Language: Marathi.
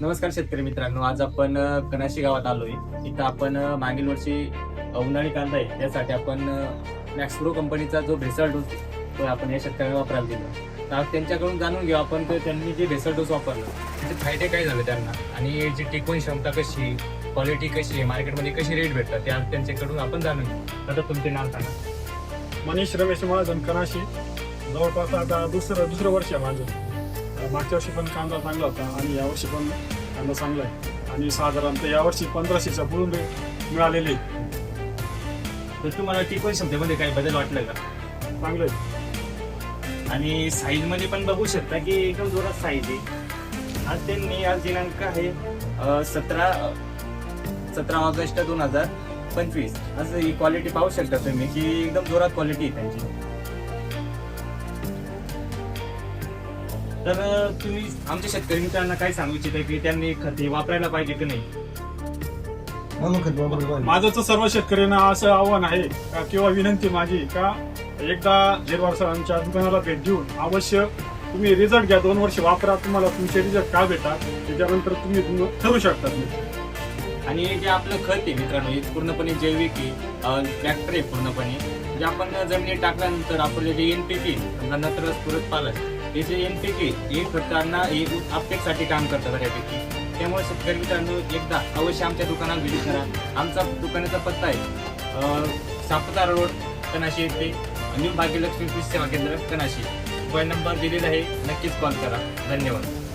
नमस्कार शेतकरी मित्रांनो आज आपण कणाशी कनाशी गावात आलोय. इथं आपण मागील वर्षी उन्हाळी कांदा आहे. त्यासाठी आपण मॅक्सप्रो कंपनीचा जो भेसळ डोस तो आपण या शेतकऱ्यांना वापरायला दिला. तर आज त्यांच्याकडून जाणून घेऊ आपण त्यांनी जे भेसळ डोस वापरलं त्याचे फायदे काय झाले त्यांना? आणि जी टिकवून क्षमता कशी क्वालिटी कशी आहे मार्केटमध्ये कशी रेट भेटतात ते आज त्यांच्याकडून आपण जाणून घेऊ. आता तुमचे नाव सांगा. मनीष रमेश महाजन कनाशी जवळपास आता दुसरं दुसरं वर्ष आहे माझं. मागच्या वर्षी पण कांदा चांगला होता आणि यावर्षी पण कांदा चांगला आहे. आणि साधारणतः यावर्षी पंधराशेच्या पुढून मिळालेले आहे. तर तुम्हाला टिकवून क्षमतेमध्ये काही बदल वाटलं का? चांगलं आहे आणि साईजमध्ये पण बघू शकता की एकदम जोरात साईज आहे. आज त्यांनी आज दिनांक आहे सतरा सतरा ऑगस्ट दोन हजार पंचवीस. आज ही क्वालिटी पाहू शकता तुम्ही की एकदम जोरात क्वालिटी आहे त्यांची. तर तुम्ही आमच्या शेतकरी मित्रांना काय सांगू इच्छिता की त्यांनी खते वापरायला पाहिजे की नाही? माझं तर सर्व शेतकऱ्यांना असं आव्हान आहे का किंवा विनंती माझी का एकदा झेरवार सरांच्या दुकानाला भेट देऊन अवश्य तुम्ही रिझल्ट घ्या. दोन वर्ष वापरा. तुम्हाला तुमचे रिझल्ट काय भेटा त्याच्यानंतर तुम्ही ठरवू शकता. तुम्ही आणि जे आपलं खत आहे मित्रांनो हे पूर्णपणे जैविक आहे ट्रॅक्टर आहे पूर्णपणे. जे आपण जमिनीत टाकल्यानंतर आपले जे एनपीके नत्र पुरत पालक हे जे के हे खतांना हे आपटेकसाठी काम करतात बऱ्यापैकी. त्यामुळे शेतकरी मित्रांनो एकदा अवश्य आमच्या दुकानात व्हिजिट करा. आमचा दुकानाचा पत्ता आहे सापुतारा रोड कनाशी येथे न्यू भाग्यलक्ष्मी कृषी सेवा केंद्र कनाशी मोबाईल नंबर दिलेला आहे नक्कीच कॉल करा. धन्यवाद.